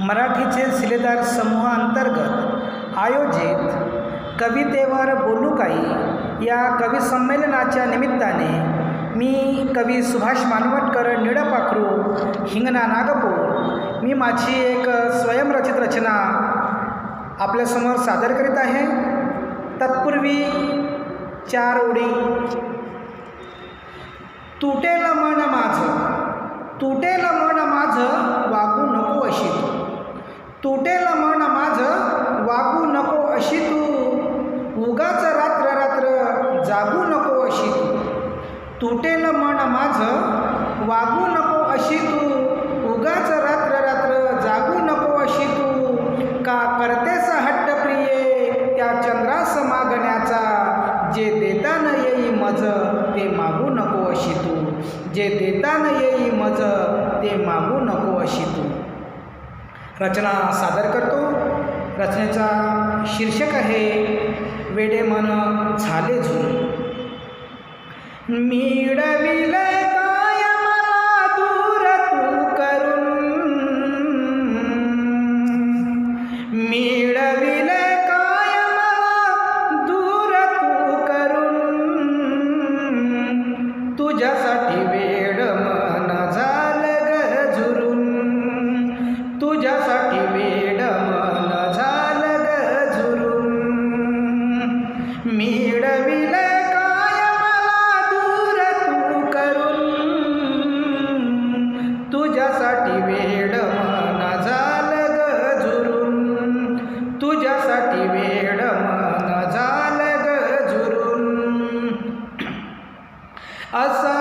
मराठीचे सिलेदार समूहाअंतर्गत आयोजित कवितेवर बोलू काही या कविसंमेलनाच्या निमित्ताने मी कवी सुभाष मानवटकर निळपाखरू हिंगणा नागपूर मी माझी एक स्वयंरचित रचना आपल्यासमोर सादर करीत आहे. तत्पूर्वी चार ओळी. तुटेल मन माझं तुटेल मन माझं वागू नको अशी तुटेल मन माझं वागू नको अशी तू. उगाच रात्र रात्र जागू नको अशी तू. तुटेल मन माझं वागू नको अशी तू. उगाच रात्र रात्र जागू नको अशी तू. का करतेस हट्ट प्रिये त्या चंद्रास मागण्याचा? जे देता न येई मज ते मागू नको अशी तू. जे देता न येई मज ते मागू नको अशी तू. रचना सादर करतो. रचनेचा शीर्षक आहे वेडे मन झाले झुरू मिळविले Asa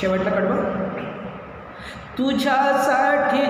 शेवटला कडवा तुझ्यासाठी